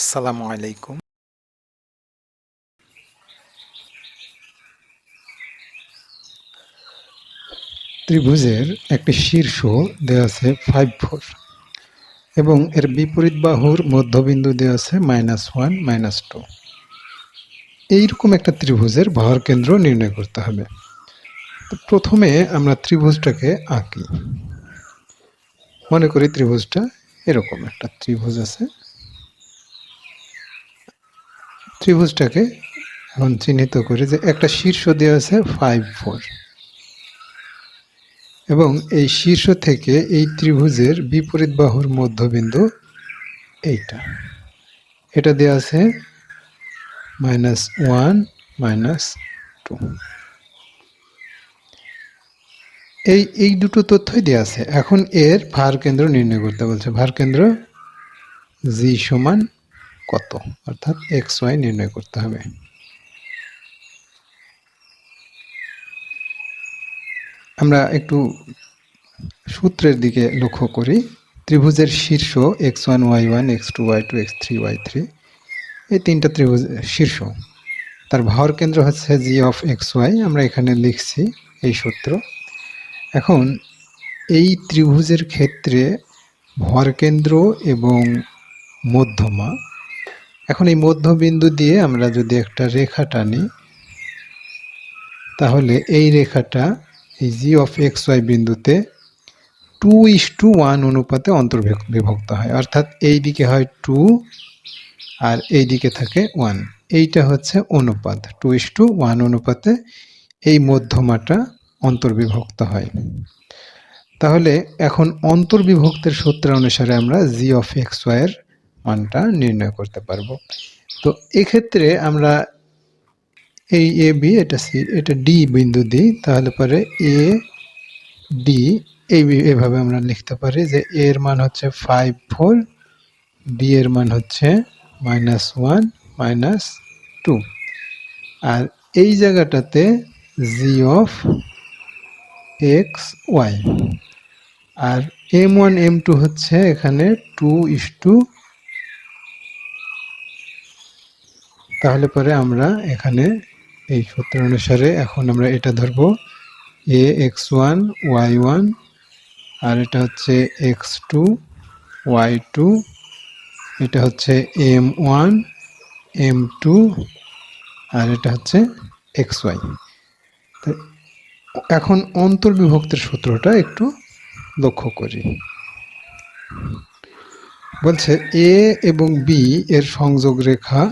আসসালামু আলাইকুম। ত্রিভুজের একটি শীর্ষ দেওয়া আছে ফাইভ ফোর এবং এর বিপরীত বাহুর মধ্যবিন্দু দেওয়া আছে মাইনাস ওয়ান মাইনাস টু এইরকম একটা ত্রিভুজের ভর কেন্দ্র নির্ণয় করতে হবে। তো প্রথমে আমরা ত্রিভুজটাকে আঁকি। মনে করি ত্রিভুজটা এরকম একটা ত্রিভুজ আছে। ত্রিভুজটাকে এখন চিহ্নিত করি যে একটা শীর্ষ দেওয়া আছে ফাইভ ফোর এবং এই শীর্ষ থেকে এই ত্রিভুজের বিপরীত বাহুর মধ্যবিন্দু এইটা। এটা দেওয়া আছে মাইনাস ওয়ান মাইনাস টু এই এই দুটো তথ্যই দেওয়া আছে। এখন এর ভার কেন্দ্র নির্ণয় করতে বলছে। ভার কেন্দ্র জি সমান কত? অর্থাৎ এক্স ওয়াই নির্ণয় করতে হবে। আমরা একটু সূত্রের দিকে লক্ষ্য করি। ত্রিভুজের শীর্ষ x one y one x two y two x three y three এই তিনটা ত্রিভুজ শীর্ষ। তার ভর কেন্দ্র হচ্ছে জি অফ এক্স ওয়াই আমরা এখানে লিখছি এই সূত্র। এখন এই ত্রিভুজের ক্ষেত্রে ভর কেন্দ্র এবং মধ্যমা এখন এই মধ্যবিন্দু দিয়ে আমরা যদি একটা রেখা টানি, তাহলে এই রেখাটা এই জি অফ এক্স ওয়াই বিন্দুতে টু ইস টু ওয়ান অনুপাতে অন্তর্বিভক্ত হয়। অর্থাৎ এই দিকে হয় টু আর এই দিকে থাকে ওয়ান এইটা হচ্ছে অনুপাত। টু ইস টু ওয়ান অনুপাতে এই মধ্যমাটা অন্তর্বিভক্ত হয়। তাহলে এখন অন্তর্বিভক্তের সূত্র অনুসারে আমরা জি অফ এক্স ওয়াইয়ের মানটা নির্ণয় করতে পারব। তো এক্ষেত্রে আমরা এই এ বি এটা সি এটা ডি বিন্দু দিই, তাহলে পরে এ ডি এই এভাবে আমরা লিখতে পারি যে এ এর মান হচ্ছে ফাইভ ফোর ডি এর মান হচ্ছে মাইনাস ওয়ান মাইনাস টু আর এই জায়গাটাতে জি অফ এক্স ওয়াই আর এম ওয়ান এম টু হচ্ছে এখানে টু ইস টু তাহলে পরে আমরা এখানে এই সূত্র অনুসারে এখন আমরা এটা ধরব। A x one, y one, আর এটা হচ্ছে এক্স টু, ওয়াই টু, এটা হচ্ছে এম ওয়ান, এম টু, আর এটা হচ্ছে এক্স ওয়াই। এখন অন্তর্বিভক্তের সূত্রটা একটু লক্ষ্য করি। বলছে এ এবং বি এর সংযোগ রেখা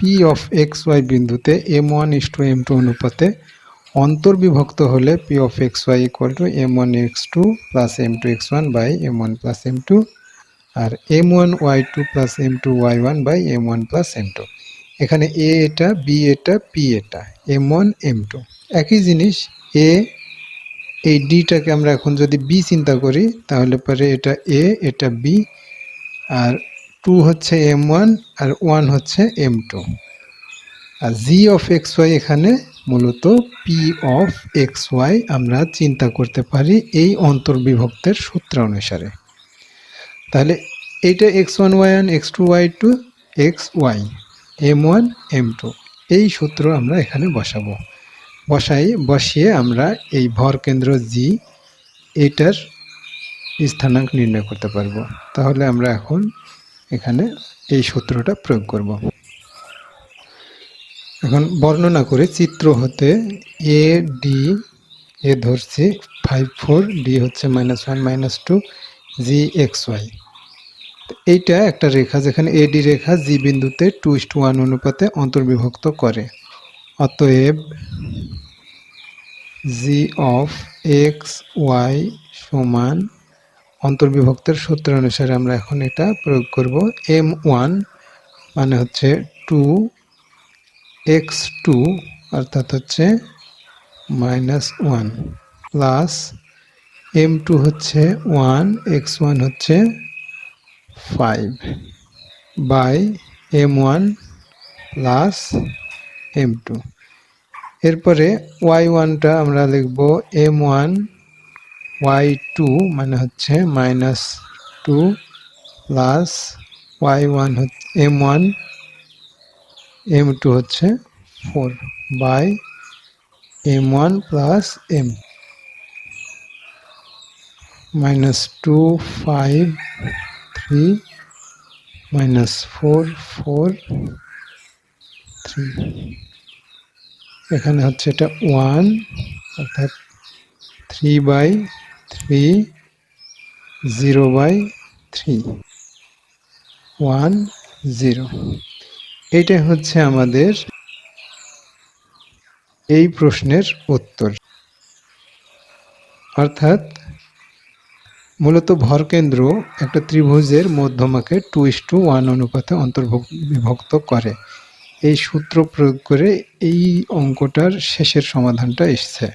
পি অফ এক্স ওয়াই বিন্দুতে m one is two m two অনুপাতে অন্তর্বিভক্ত হলে P of x y equal to m one x two plus m two x one by m one plus m two R m one y two plus m two y one by m one plus m two এখানে A এটা B এটা P এটা M one M two একই জিনিস এ এই ডিটাকে আমরা এখন যদি বি চিন্তা করি, তাহলে পরে এটা এ এটা বি আর টু হচ্ছে এম ওয়ান আর ওয়ান হচ্ছে এম টু আর জি অফ এক্স ওয়াই এখানে মূলত পি অফ এক্স ওয়াই আমরা চিন্তা করতে পারি এই অন্তর্বিভক্তের সূত্র অনুসারে। তাহলে এইটা x one y one x two y two x y m one m two এই সূত্র আমরা এখানে বসাবো। বসাই, বসিয়ে আমরা এই ভর কেন্দ্র জি এইটার স্থানাঙ্ক নির্ণয় করতে পারব। তাহলে আমরা এখন এখানে এই সূত্রটা প্রয়োগ করব। এখন বর্ণনা করে, চিত্র হতে এ ডি এ ধরছি ফাইভ ফোর ডি হচ্ছে minus one minus two G x y এইটা একটা রেখা যেখানে এডি রেখা জি বিন্দুতে টু ইস টু ওয়ান অনুপাতে অন্তর্বিভক্ত করে। অতএব জি অফ এক্স ওয়াই সমান অন্তর্বিভক্তের সূত্র অনুসারে আমরা এখন এটা প্রয়োগ করব এম ওয়ান মানে হচ্ছে টু এক্স টু, অর্থাৎ হচ্ছে minus one, plus m two হচ্ছে ওয়ান, এক্স ওয়ান হচ্ছে five, by m one plus m two. এরপরে ওয়াই ওয়ানটা আমরা লিখব এম ওয়ান ওয়াই টু মানে হচ্ছে minus two plus y one হচ্ছে এম ওয়ান এম টু হচ্ছে four by m one plus m minus two five three minus four four three এখানে হচ্ছে এটা ওয়ান অর্থাৎ three by three zero by three one zero এইটা হচ্ছে আমাদের এই প্রশ্নের উত্তর। অর্থাৎ মূলত ভরকেন্দ্র একটা ত্রিভুজের মধ্যমাকে টু ইস টু ওয়ান অনুপাতে অন্তর্ভুক্ত বিভক্ত করে। এই সূত্র প্রয়োগ করে এই অঙ্কটার শেষের সমাধানটা এসছে।